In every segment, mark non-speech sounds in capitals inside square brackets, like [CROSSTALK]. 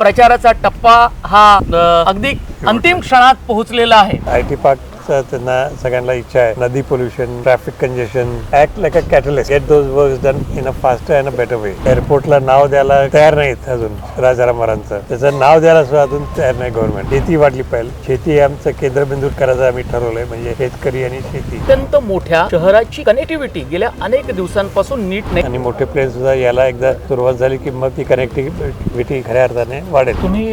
प्रचाराचा टप्पा हा अगदी अंतिम क्षणात पोहोचलेला आहे. आय टी पार्कचा त्यांना सगळ्यांना इच्छा आहे. नदी pollution traffic congestion act like a catalyst get those work done in a faster and a better way एअरपोर्टला नाव द्यायला तयार नाहीत अजून राजारामारांचं त्याचं नाव द्यायला सुद्धा अजून तयार नाही गव्हर्नमेंट शेती वाढली पाहिजे. शेती हे आमचं केंद्रबिंदू करायचं आम्ही ठरवलंय म्हणजे शेतकरी आणि शेती. अत्यंत मोठ्या शहराची कनेक्टिव्हिटी गेल्या अनेक दिवसांपासून नीट नाही. आणि मोठे प्लेन सुद्धा याला एकदा सुरुवात झाली की मग ती कनेक्टिव्हिटी खऱ्या अर्थाने वाढेल. तुम्ही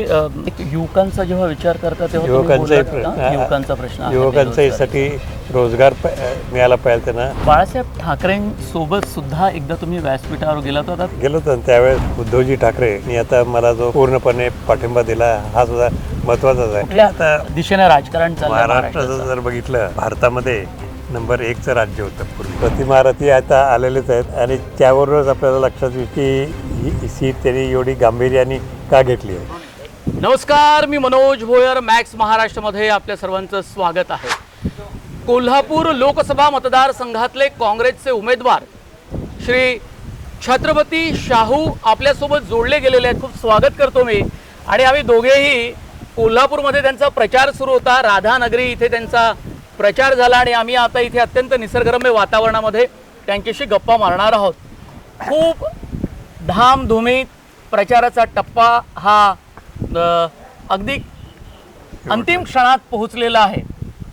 युवकांचा जेव्हा विचार करता तेव्हा का? प्रश्न युवकांचा युवकांचाही रोजगार मिळाला पाहिजे त्यांना. बाळासाहेब ठाकरेंसोबत सुद्धा एकदा तुम्ही व्यासपीठावर गेलात होता गेलो होतो त्यावेळेस उद्धवजी ठाकरे यांनी आता मला जो पूर्णपणे पाठिंबा दिला हा सुद्धा महत्वाचाच आहे. आता दिशेने राजकारण महाराष्ट्राचं? जर बघितलं भारतामध्ये नंबर एकचं राज्य होतं पूर्वी प्रतिमारथी आता आलेलेच आहेत आणि त्यावरूनच आपल्याला लक्षात येईल की ही सीट त्यांनी एवढी गांभीर्याने का घेतली आहे? नमस्कार मी मनोज भोयर मॅक्स महाराष्ट्रमध्ये आपल्या सर्वांचं स्वागत आहे. कोल्हापूर लोकसभा मतदारसंघातले काँग्रेसचे उमेदवार श्री छत्रपती शाहू आपल्यासोबत जोडले गेलेले आहेत. खूप स्वागत करतो मी. आणि आम्ही दोघेही कोल्हापूरमध्ये त्यांचा प्रचार सुरू होता. राधानगरी इथे त्यांचा प्रचार झाला आणि आम्ही आता इथे अत्यंत निसर्गरम्य वातावरणामध्ये त्यांच्याशी गप्पा मारणार आहोत. खूप धामधुमीत प्रचाराचा टप्पा हा अ, अगदी अंतिम क्षणात पोहोचलेला आहे.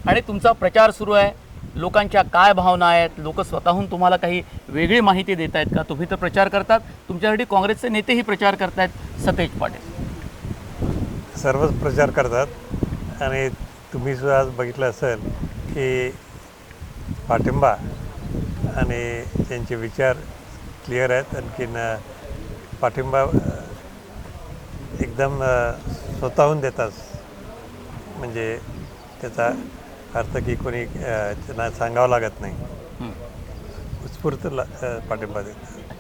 आणि तुमचा प्रचार सुरू आहे. लोकांच्या काय भावना आहेत? लोक स्वतःहून तुम्हाला काही वेगळी माहिती देत आहेत का? तुम्ही तर प्रचार करतात. तुमच्यासाठी काँग्रेसचे नेतेही प्रचार करतायत. सतेज पाटील. सर्वच प्रचार करतात. आणि तुम्ही सुद्धा आज बघितलं असेल की पाठिंबा आणि त्यांचे विचार क्लिअर आहेत. आणखीन अ, पाठिंबा अ, एकदम स्वतःहून देतात. म्हणजे त्याचा अर्थ की कोणी सांगावं लागत नाही. उत्स्फूर्त ला- पाठिंबा देतात.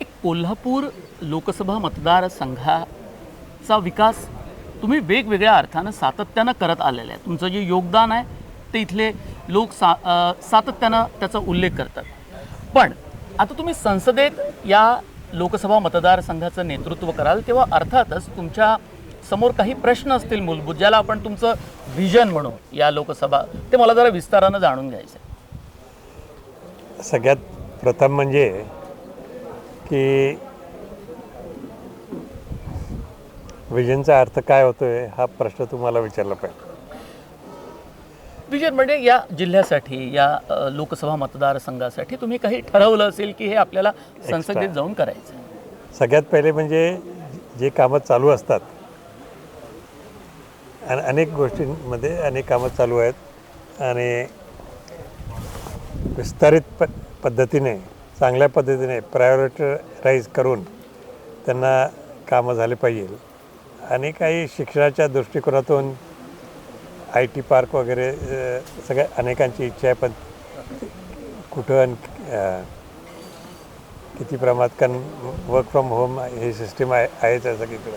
एक कोल्हापूर लोकसभा मतदारसंघाचा विकास तुम्ही वेगवेगळ्या अर्थानं सातत्यानं करत आलेले आहे. तुमचं जे योगदान आहे ते इथले लोक सा सातत्यानं त्याचा उल्लेख करतात. पण आता तुम्ही संसदेत या लोकसभा मतदारसंघाचं नेतृत्व कराल तेव्हा अर्थातच तुमच्यासमोर काही प्रश्न असतील मूलभूत ज्याला आपण तुमचं व्हिजन म्हणू या लोकसभा ते मला जरा विस्तारानं जाणून घ्यायचं आहे. सगळ्यात प्रथम म्हणजे की विजनचा अर्थ काय होतोय हा प्रश्न तुम्हाला विचारला पाहिजे विजय म्हणजे या जिल्ह्यासाठी या लोकसभा मतदारसंघासाठी तुम्ही काही ठरवलं असेल की हे आपल्याला संसदेत जाऊन करायचं. सगळ्यात पहिले म्हणजे जे कामं चालू असतात आणि अनेक गोष्टींमध्ये अनेक कामं चालू आहेत. आणि विस्तारित प पद्धतीने चांगल्या पद्धतीने प्रायोरिटाईज करून त्यांना कामं झाले पाहिजे. आणि काही शिक्षणाच्या दृष्टिकोनातून आय टी पार्क वगैरे सगळ्या अनेकांची इच्छा आहे पण कुठं आणि किती प्रमाणात कारण वर्क फ्रॉम होम ही सिस्टीम आहे आहेच आहे सगळीकडं.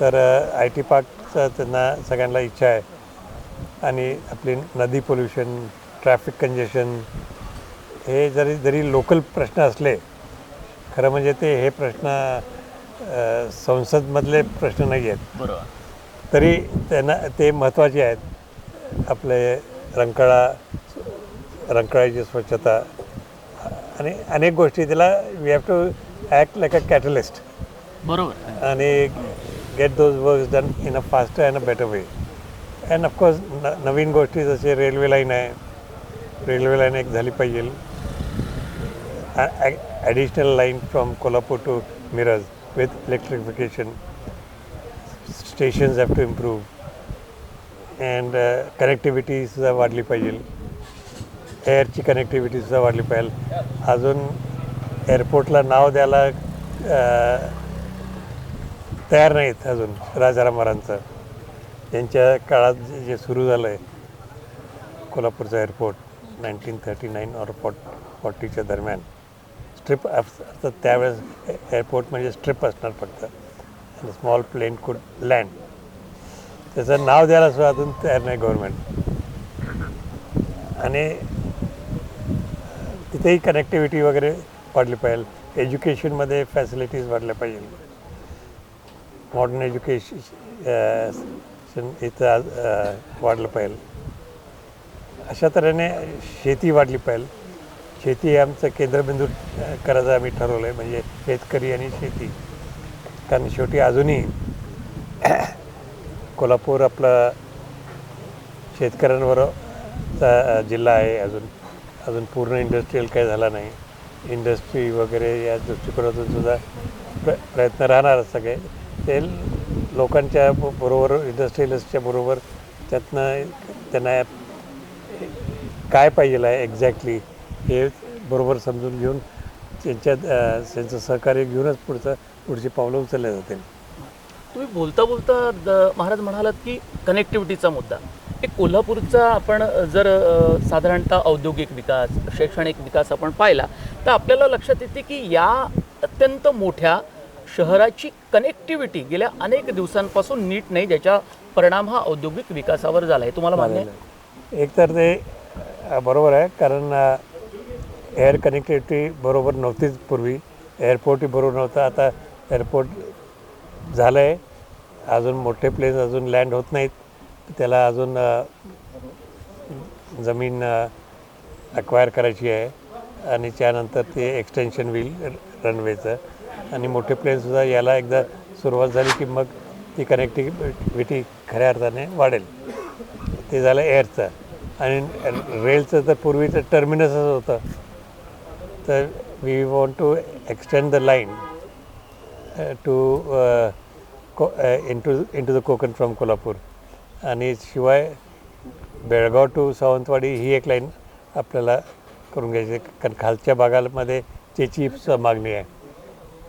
तर आय टी पार्कचं त्यांना सगळ्यांना इच्छा आहे. आणि आपली नदी पोल्युशन ट्रॅफिक कंजेशन हे जरी जरी लोकल प्रश्न असले खरं म्हणजे ते हे प्रश्न संसदमधले प्रश्न नाही आहेत बरोबर. तरी त्यांना ते महत्त्वाचे आहेत. आपले रंकाळा रंकाळ्याची स्वच्छता. आणि अनेक गोष्टी त्याला we have to act like a catalyst बरोबर. आणि get those work done in a faster and a better way and of course न नवीन गोष्टी जसे रेल्वे लाईन आहे. रेल्वे लाईन एक झाली पाहिजे. Additional line from Kolhapur to Miraj with electrification stations have to improve and कनेक्टिव्हिटीसुद्धा वाढली पाहिजे. एअरची कनेक्टिव्हिटी सुद्धा वाढली पाहिजे. अजून एअरपोर्टला नाव द्यायला अ, तयार नाहीत अजून राजारामारांचं यांच्या काळात जे- जे सुरू झालं आहे कोल्हापूरचं airport nineteen thirty nine or fought फॉर्टीच्या दरम्यान. स्ट्रिप तर त्यावेळेस एअरपोर्ट म्हणजे स्ट्रिप असणार फक्त. आणि स्मॉल प्लेन कुड लँड त्याचं नाव द्यायला सुद्धा अजून तयार नाही गव्हर्मेंट आणि तिथेही कनेक्टिव्हिटी वगैरे वाढली पाहिजे. एज्युकेशनमध्ये फॅसिलिटीज वाढल्या पाहिजे. मॉडर्न एज्युकेशन eh, इथं आज, वाढलं पाहिजे. अशा तऱ्हेने शेती वाढली पाहिजे. शेती हे आमचं केंद्रबिंदू eh, करायचं आम्ही ठरवलं आहे म्हणजे शेतकरी आणि शेती. कारण शेवटी अजूनही कोल्हापूर आपला शेतकऱ्यांवरचा जिल्हा आहे. अजून अजून पूर्ण इंडस्ट्रीयल काही झाला नाही. इंडस्ट्री वगैरे या दृष्टिकोनातून सुद्धा प्र प्रयत्न राहणार सगळे. ते लोकांच्या बरोबर इंडस्ट्रियलिस्टच्या बरोबर त्यातनं त्यांना काय पाहिजे आहे एक्झॅक्टली हे बरोबर समजून घेऊन त्यांच्यात त्यांचं सहकार्य घेऊनच पुढचं पुढची पावलं उचलल्या जातील. तुम्ही बोलता बोलता द- महाराज म्हणालात की कनेक्टिव्हिटीचा मुद्दा. एक कोल्हापूरचा आपण जर साधारणतः औद्योगिक विकास शैक्षणिक विकास आपण पाहिला तर आपल्याला लक्षात येते की या अत्यंत मोठ्या शहराची कनेक्टिव्हिटी गेल्या अनेक दिवसांपासून नीट नाही ज्याचा परिणाम हा औद्योगिक विकासावर झाला आहे तुम्हाला मान्य आहे? एक तर ते बरोबर आहे कारण एअर कनेक्टिव्हिटी बरोबर नव्हतीच पूर्वी. एअरपोर्टही बरोबर नव्हतं. आता एअरपोर्ट झालं आहे अजून मोठे प्लेन अजून लँड होत नाहीत. त्याला अजून जमीन अक्वायर करायची आहे. आणि त्यानंतर ते एक्सटेन्शन होईल रनवेचं आणि मोठे प्लेनसुद्धा याला एकदा सुरुवात झाली की मग ती कनेक्टिव्हिटी खऱ्या अर्थाने वाढेल. ते झालं एअरचं आणि रेलचं तर पूर्वीचं टर्मिनसच होतं. तर we want to extend the line to को into into the Konkan from Kolhapur आणि शिवाय बेळगाव टू सावंतवाडी ही एक लाईन आपल्याला करून घ्यायची. कारण खालच्या भागामध्ये त्याची मागणी आहे.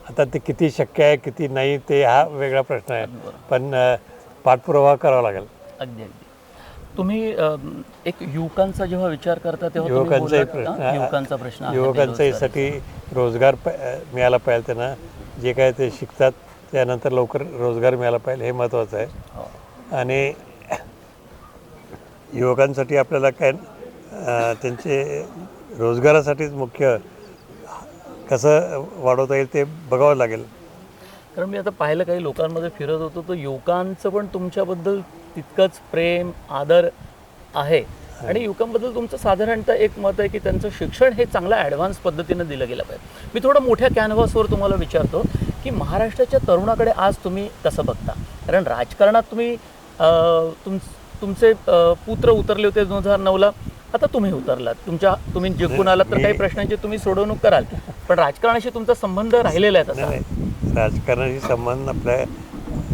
आता ते किती शक्य आहे किती नाही ते हा वेगळा प्रश्न आहे. पण अ, पाठपुरावा करावा लागेल. अगदी अगदी. तुम्ही एक युवकांचा जेव्हा विचार करता तेव्हा युवकांचाही बोललात प्रश्न युवकांचा प्रश्न युवकांच्यासाठी रोजगार मिळाला पाहिजे त्यांना जे काय ते शिकतात त्यानंतर लवकर रोजगार मिळाला पाहिजे हे महत्त्वाचं आहे. हो. आणि युवकांसाठी आपल्याला काय त्यांचे रोजगारासाठीच मुख्य कसं वाढवता येईल ते बघावं लागेल. कारण मी आता पाहिलं काही लोकांमध्ये फिरत होतो तर युवकांचं पण तुमच्याबद्दल तितकंच प्रेम आदर आहे. आणि युवकांबद्दल तुमचं साधारणतः एक मत आहे की त्यांचं शिक्षण हे चांगलं ॲडव्हान्स पद्धतीनं दिलं गेलं पाहिजे. मी थोडं मोठ्या कॅनव्हासवर तुम्हाला विचारतो की महाराष्ट्राच्या तरुणाकडे आज तुम्ही कसं बघता? कारण राजकारणात तुम्ही तुम तुमचे पुत्र उतरले होते दोन हजार नऊला. आता तुम्ही उतरलात. तुमच्या तुम्ही जिंकून आलात तर काही प्रश्नांची तुम्ही सोडवणूक कराल. पण राजकारणाशी तुमचा संबंध राहिलेला आहे तसा. राजकारणाशी संबंध आपल्या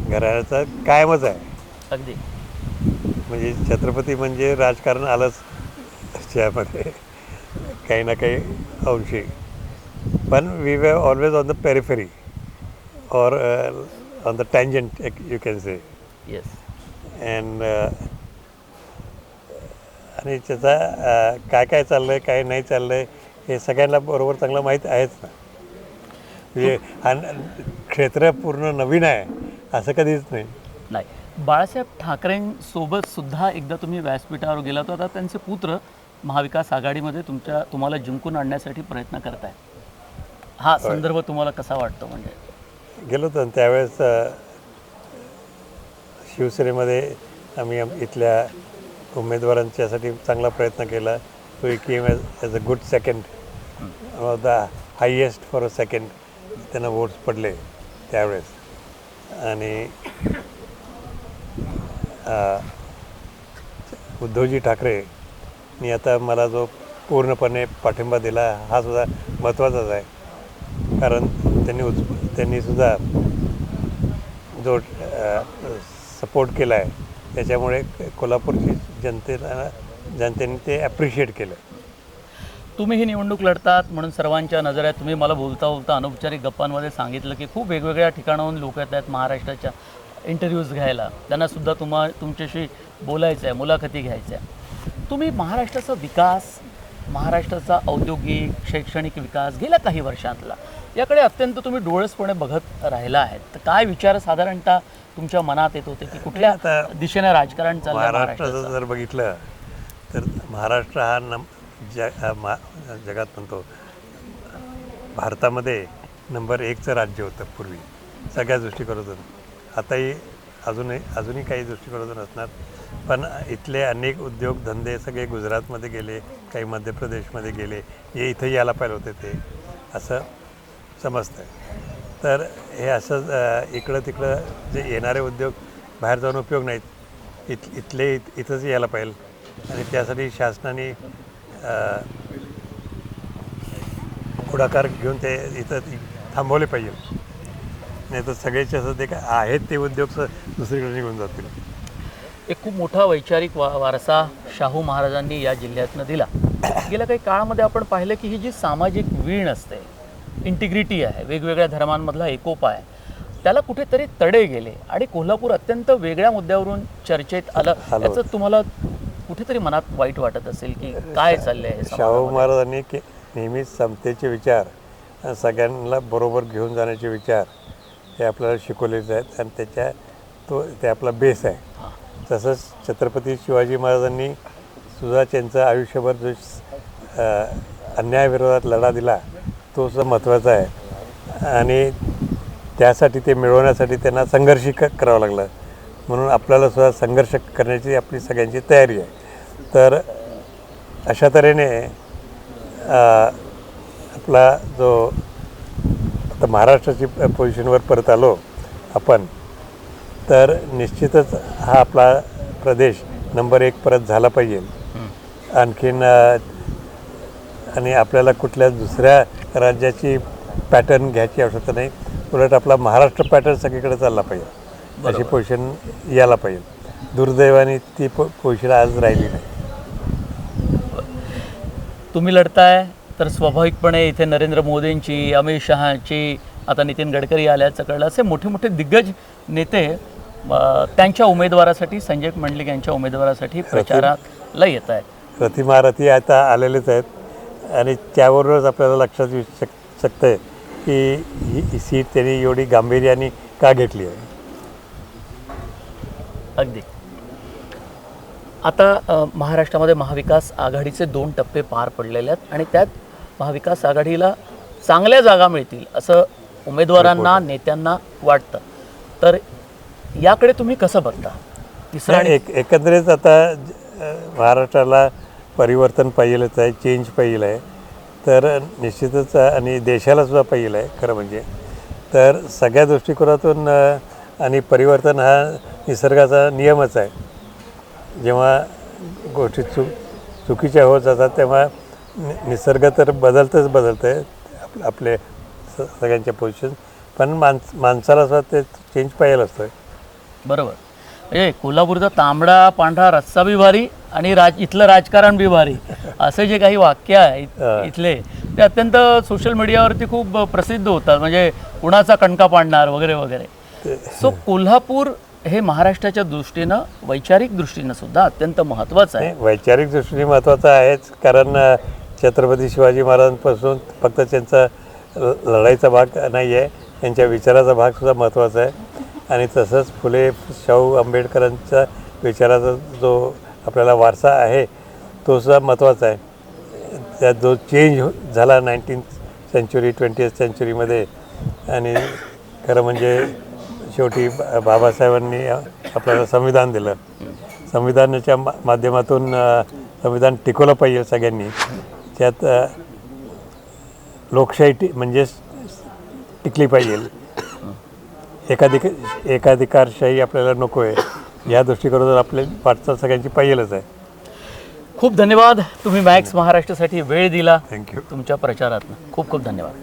घराचा कायमच आहे. अगदी. म्हणजे छत्रपती म्हणजे राजकारण आलंच त्यामध्ये. काही ना काही अंशी. पण we were always on the periphery or on the tangent you can say yes and आणि त्याचा अ, काय काय चाललं आहे काय नाही चाललं आहे हे सगळ्यांना बरोबर चांगलं माहीत आहेच ना. म्हणजे आणि क्षेत्र पूर्ण नवीन आहे असं कधीच नाही. नाही. बाळासाहेब ठाकरेंसोबत सुद्धा एकदा तुम्ही व्यासपीठावर गेला तर आता त्यांचे पुत्र महाविकास आघाडीमध्ये तुमच्या तुम्हाला जिंकून आणण्यासाठी प्रयत्न करत आहेत हा संदर्भ तुम्हाला कसा वाटतो म्हणजे? गेलो होतो त्यावेळेस शिवसेनेमध्ये आम्ही आम- इथल्या उमेदवारांच्यासाठी चांगला प्रयत्न केला. तो came as as a good second the highest for a second त्यांना वोट्स पडले त्यावेळेस. आणि उद्धवजी ठाकरे ठाकरेंनी आता मला जो पूर्णपणे पाठिंबा दिला हा सुद्धा महत्त्वाचाच आहे. कारण त्यांनी उच त्यांनीसुद्धा जो सपोर्ट केला आहे त्याच्यामुळे कोल्हापूरची जनतेला जनतेने ते ॲप्रिशिएट केलं तुम्ही ही निवडणूक लढतात म्हणून सर्वांच्या नजऱ्यात तुम्ही मला बोलता बोलता अनौपचारिक गप्पांमध्ये सांगितलं की खूप वेगवेगळ्या ठिकाणाहून लोक येत आहेत महाराष्ट्राच्या. इंटरव्ह्यूज घ्यायला. त्यांना सुद्धा तुम्हा तुमच्याशी बोलायचं आहे मुलाखती घ्यायच्या. आहे तुम्ही महाराष्ट्राचा विकास महाराष्ट्राचा औद्योगिक शैक्षणिक विकास गेल्या काही वर्षातला याकडे अत्यंत तुम्ही डोळसपणे बघत राहिला आहेत. तर काय विचार साधारणतः तुमच्या मनात येत होते की कुठल्या आता दिशेने राजकारण चाललंय महाराष्ट्राचं जर बघितलं तर महाराष्ट्र हा नम मा जगात म्हणतो भारतामध्ये नंबर एकचं राज्य होतं पूर्वी. सगळ्या दृष्टी करत होतं आताही अजूनही अजूनही काही दृष्टिकोनातून असणार. पण इथले अनेक उद्योगधंदे सगळे गुजरातमध्ये गेले काही मध्य प्रदेशमध्ये गेले हे इथं यायला पाहिजे होते ते. असं समजतं तर हे असं इकडं तिकडं जे येणारे उद्योग बाहेर जाऊन उपयोग नाहीत. इत इथले इत इथंच यायला पाहिजे आणि त्यासाठी शासनाने पुढाकार घेऊन ते इथं थांबवले पाहिजे. नाही तर सगळेचे असं ते काय आहेत ते उद्योग स- दुसरीकडे निघून जातील. एक खूप मोठा वैचारिक वा वारसा शाहू महाराजांनी या जिल्ह्यातनं दिला. गेल्या काही काळामध्ये आपण पाहिलं की ही जी सामाजिक वीण असते इंटिग्रिटी आहे वेगवेगळ्या धर्मांमधला एकोपा आहे त्याला कुठेतरी तडे गेले आणि कोल्हापूर अत्यंत वेगळ्या मुद्द्यावरून चर्चेत आलं. आलं याचं तुम्हाला कुठेतरी मनात वाईट वाटत असेल की काय चाललंय हे शाहू? महाराजांनी के नेहमीच समतेचे विचार सगळ्यांना बरोबर घेऊन जाण्याचे विचार हे आपल्याला शिकवलेच आहेत आणि त्याच्या तो ते आपला बेस आहे. तसंच छत्रपती शिवाजी महाराजांनी सुद्धा त्यांचं आयुष्यभर जो अन्यायाविरोधात लढा दिला तो सुद्धा महत्त्वाचा आहे. आणि त्यासाठी ते मिळवण्यासाठी त्यांना संघर्ष क करावा लागला. म्हणून आपल्याला सुद्धा संघर्ष करण्याची आपली सगळ्यांची तयारी आहे. तर अशा तऱ्हेने आपला जो आता महाराष्ट्राची पोझिशनवर परत आलो आपण तर निश्चितच हा आपला प्रदेश नंबर एक परत झाला पाहिजे. आणखीन आणि आपल्याला कुठल्या दुसऱ्या राज्याची पॅटर्न घ्यायची आवश्यकता नाही. उलट आपला महाराष्ट्र पॅटर्न सगळीकडे चालला पाहिजे. अशी पोझिशन यायला पाहिजे. दुर्दैवाने ती पो पोझिशन आज राहिली नाही. तुम्ही लढताय तर स्वाभाविकपणे इथे नरेंद्र मोदींची अमित शहाची आता नितीन गडकरी आल्याचं कळलं. असे मोठे मोठे दिग्गज नेते त्यांच्या उमेदवारासाठी संजय मंडलिक यांच्या उमेदवारासाठी प्रचाराला येत आहेत. प्रतिमारथी आता आलेलेच आहेत. आणि त्यावरूनच आपल्याला लक्षात येऊ शक शकतं आहे की ही सीट त्यांनी एवढी गांभीर्याने का घेतली आहे? अगदी. आता महाराष्ट्रामध्ये महाविकास आघाडीचे दोन टप्पे पार पडलेले आहेत आणि त्यात महाविकास आघाडीला चांगल्या जागा मिळतील असं उमेदवारांना नेत्यांना वाटतं. तर याकडे तुम्ही कसं बघता? तिसरा आणि एक एकंदरीत आता महाराष्ट्राला परिवर्तन पाहिजेलच आहे चेंज पाहिजे आहे. तर निश्चितच आणि देशाला सुद्धा पाहिजे आहे खरं म्हणजे. तर सगळ्या दृष्टिकोनातून आणि परिवर्तन हा निसर्गाचा नियमच आहे. जेव्हा गोष्टी चुक चुकीच्या होत जातात तेव्हा नि निसर्ग तर बदलतच बदलतं आहे आप आपले स सगळ्यांच्या पोझिशन पण माणस माणसाला सुद्धा ते चेंज पाहिजे असतं बरोबर. म्हणजे कोल्हापूरचा तांबडा पांढरा रस्सा बी भारी आणि राज इथलं राजकारण बी भारी. [LAUGHS] असे जे काही वाक्य आहे. इथले ते अत्यंत सोशल मीडियावरती खूप प्रसिद्ध होतात. म्हणजे कुणाचा कणका पाडणार वगैरे वगैरे. सो कोल्हापूर हे महाराष्ट्राच्या दृष्टीनं वैचारिक दृष्टीनं सुद्धा अत्यंत महत्त्वाचं आहे. वैचारिक दृष्टीने महत्त्वाचं आहेच. कारण छत्रपती शिवाजी महाराजांपासून फक्त त्यांचा ल- लढाईचा भाग नाही आहे त्यांच्या विचाराचा भागसुद्धा महत्त्वाचा आहे. आणि तसंच फुले शाहू आंबेडकरांचा विचाराचा जो आपल्याला वारसा आहे तो सुद्धा महत्त्वाचा आहे. त्यात जो चेंज झाला नाईन्टीन सेंचुरी ट्वेंटी सेंचुरीमध्ये आणि खरं म्हणजे शेवटी बा- बाबासाहेबांनी आपल्याला संविधान दिलं. संविधानाच्या मा माध्यमातून संविधान टिकवलं पाहिजे सगळ्यांनी. त्यात लोकशाही टी म्हणजेच टिकली पाहिजे. एकाधिक एकाधिकारशाही आपल्याला नको आहे या दृष्टिकोनातून आपल्या वाटचाल सगळ्यांची पाहिजेलच आहे. खूप धन्यवाद. तुम्ही मॅक्स महाराष्ट्रासाठी वेळ दिला. थँक्यू तुमच्या प्रचारात खूप खूप धन्यवाद.